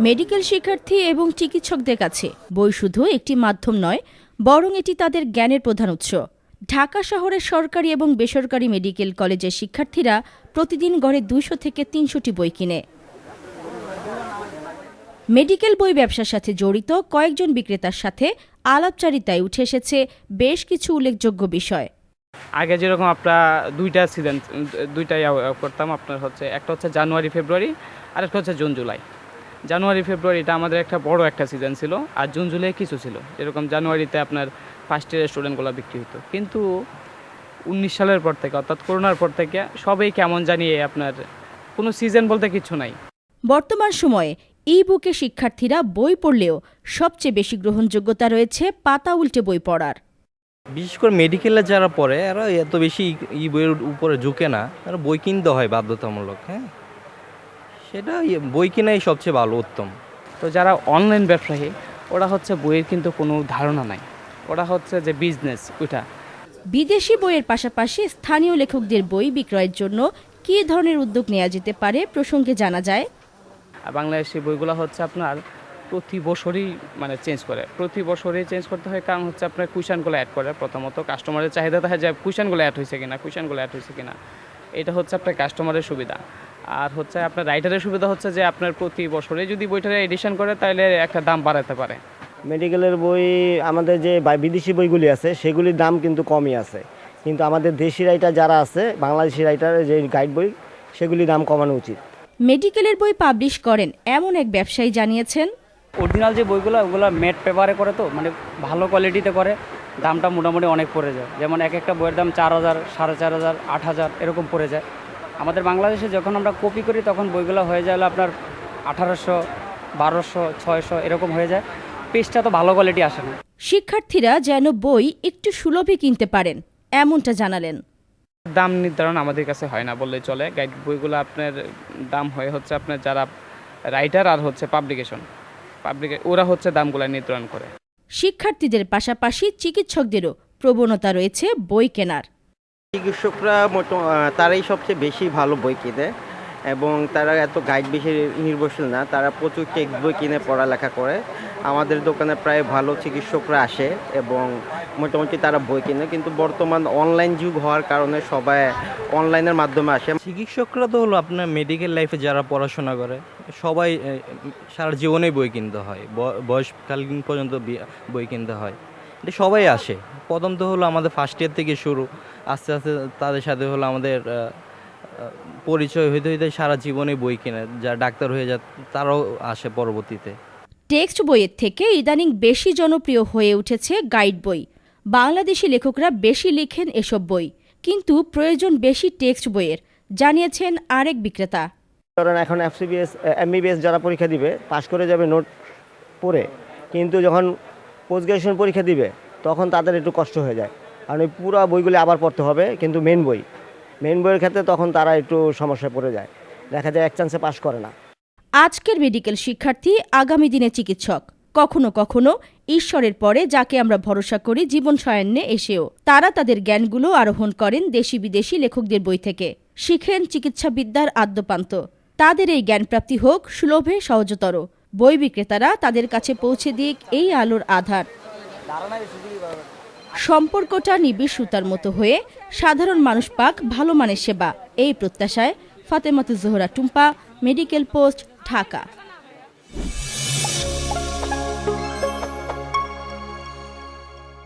Medical শিক্ষার্থী এবং চিকিৎসকদের কাছে বই শুধু একটি মাধ্যম নয়, বরং এটি তাদের জ্ঞানের প্রধান উৎস। ঢাকা শহরের সরকারি এবং বেসরকারি মেডিকেল কলেজের শিক্ষার্থীরা প্রতিদিন গড়ে দুইশো থেকে তিনশোটি বই কিনে। মেডিকেল বই ব্যবসার সাথে জড়িত কয়েকজন বিক্রেতার সাথে আলাপচারিতায় উঠে এসেছে বেশ কিছু উল্লেখযোগ্য বিষয়। আগে যেরকম আপনার দুইটা সিজন দুইটাই করতাম, আপনার হচ্ছে একটা হচ্ছে জানুয়ারি, ফেব্রুয়ারি, আর একটা হচ্ছে জুন, জুলাই। জানুয়ারি, ফেব্রুয়ারিটা আমাদের একটা বড় একটা সিজন ছিল, আর জুন, জুলাই কিছু ছিল। যেরকম জানুয়ারিতে আপনার ফার্স্ট ইয়ারের স্টুডেন্টগুলো বিক্রি হতো কিন্তু উনিশ সালের পর থেকে, অর্থাৎ করোনার পর থেকে, সবই কেমন জানিয়ে আপনার কোনো সিজন বলতে কিছু নাই। বর্তমান সময়ে ই বুকে শিক্ষার্থীরা বই পড়লেও সবচেয়ে বেশি গ্রহণযোগ্যতা রয়েছে পাতা উল্টে বই পড়ার। বিশেষ করে মেডিকেলে যারা পড়ে এরা এত বেশি ই বইয়ের উপরে ঝুঁকে না। তারা বই কিনতে হয় বাধ্যতামূলক হ্যাঁ? সেটা ইয়ে- বই কেনাই সবচেয়ে ভালো উত্তম। তো যারা অনলাইন ব্যবসায়ী ওরা হচ্ছে বইয়ের কিন্তু কোনো ধারণা নাই। ওরা হচ্ছে যে বিজনেস ওইটা। বিদেশি বইয়ের পাশাপাশি স্থানীয় লেখকদের বই বিক্রয়ের জন্য কী ধরনের উদ্যোগ নেওয়া যেতে পারে প্রসঙ্গে জানা যায়। আর বাংলাদেশি বইগুলো হচ্ছে আপনার প্রতি বছরই মানে চেঞ্জ করে। প্রতি বছরই চেঞ্জ করতে হয় কারণ হচ্ছে আপনার কুশনগুলো অ্যাড করে। প্রথমত কাস্টমারের চাহিদা থাকে যে কুশনগুলো অ্যাড হয়েছে কিনা কুশনগুলো অ্যাড হয়েছে কিনা। এটা হচ্ছে আপনার কাস্টমারের সুবিধা। আর হচ্ছে আপনার রাইটারের সুবিধা হচ্ছে যে আপনার প্রতি বছরে যদি বইটা এডিশন করে তাহলে একটা দাম বাড়াতে পারে। মেডিকেলের বই আমাদের যে বিদেশি বইগুলি আছে সেগুলির দাম কিন্তু কমই আছে। কিন্তু আমাদের দেশি রাইটার যারা আছে বাংলাদেশি রাইটারের যে গাইড বই সেগুলির দাম কমানো উচিত। মেডিকেলের বই পাবলিশ করেন এমন এক ব্যবসায়ী জানিয়েছেন অরিজিনাল যে বইগুলো ওগুলো মেট পেপারে করে তো মানে ভালো কোয়ালিটিতে করে দামটা মোটামুটি অনেক পড়ে যায়। যেমন এক একটা বইয়ের দাম চার হাজার সাড়ে চার হাজার আট হাজার এরকম পড়ে যায়। আমাদের বাংলাদেশে যখন আমরা কপি করি তখন বইগুলো হয়ে যায় আপনার আঠারোশো বারোশো ছয়শো এরকম হয়ে যায়। পেজটা তো ভালো কোয়ালিটি আসে না। শিক্ষার্থীরা যেন বই একটু সুলভে কিনতে পারেন এমনটা জানালেন। দাম নির্ধারণ আমাদের কাছে হয় না বললেই চলে। গাইড বইগুলো আপনার দাম হয়ে হচ্ছে আপনার যারা রাইটার আর হচ্ছে পাবলিকেশন পাবলিক ওরা হচ্ছে দামগুলো নির্ধারণ করে। শিক্ষার্থীদের পাশাপাশি চিকিৎসকদেরও প্রবণতা রয়েছে বই কেনার। চিকিৎসকরা মোট তারাই সবচেয়ে বেশি ভালো বই কিনে। এবং তারা এত গাইড বেশি নির্ভরশীল না, তারা প্রচুর টেক্সট বই কিনে পড়ালেখা করে। আমাদের দোকানে প্রায় ভালো চিকিৎসকরা আসে এবং মোটামুটি তারা বই কিনে, কিন্তু বর্তমান অনলাইন যুগ হওয়ার কারণে সবাই অনলাইনের মাধ্যমে আসে। চিকিৎসকরা তো হলো আপনার মেডিকেল লাইফে যারা পড়াশোনা করে, সবাই সারা জীবনেই বই কিনতে হয়। বয়সকালীন পর্যন্ত বই কিনতে হয়। এটা সবাই আসে। প্রথম তো হলো আমাদের ফার্স্ট ইয়ার থেকে শুরু। আস্তে আস্তে তাদের সাথে হলো আমাদের পরিচয় হইতে হইতে সারা জীবনে বই কিনে যারা ডাক্তার হয়ে যায় তারাও আসে পরবর্তীতে। টেক্সট বইয়ের থেকে ইদানিং বেশি জনপ্রিয় হয়ে উঠেছে গাইড বই। বাংলাদেশি লেখকরা বেশি লেখেন এসব বই কিন্তু প্রয়োজন বেশি টেক্সট বইয়ের জানিয়েছেন আরেক বিক্রেতা। কারণ এখন এফসিবিএস এমবিবিএস যারা পরীক্ষা দিবে পাশ করে যাবে নোট পড়ে কিন্তু যখন পোস্ট গ্রাজুয়েশন পরীক্ষা দিবে তখন তাদের একটু কষ্ট হয়ে যায়। কারণ ওই পুরো বইগুলি আবার পড়তে হবে কিন্তু মেন বই। মেন বইয়ের ক্ষেত্রে তখন তারা একটু সমস্যায় পড়ে যায়। দেখা যায় এক চান্সে পাশ করে না। আজকের মেডিকেল শিক্ষার্থী আগামী দিনে চিকিৎসক। কখনো কখনো ঈশ্বরের পরে যাকে আমরা ভরসা করি জীবন সয়ান্নে এসেও। তারা তাদের জ্ঞানগুলো আরোহণ করেন দেশি বিদেশি লেখকদের বই থেকে। শিখেন চিকিৎসাবিদ্যার আদ্যপান্ত। তাদের এই জ্ঞানপ্রাপ্তি হোক সুলভে সহজতর। বই বিক্রেতারা তাদের কাছে পৌঁছে দিক এই আলোর আধার। সম্পর্কটা নিবিড় সুতার মতো হয়ে সাধারণ মানুষ পাক ভালো মানের সেবা। এই প্রত্যাশায় ফাতেমাতু জোহরা টুম্পা, মেডিকেল পোস্ট, ঢাকা।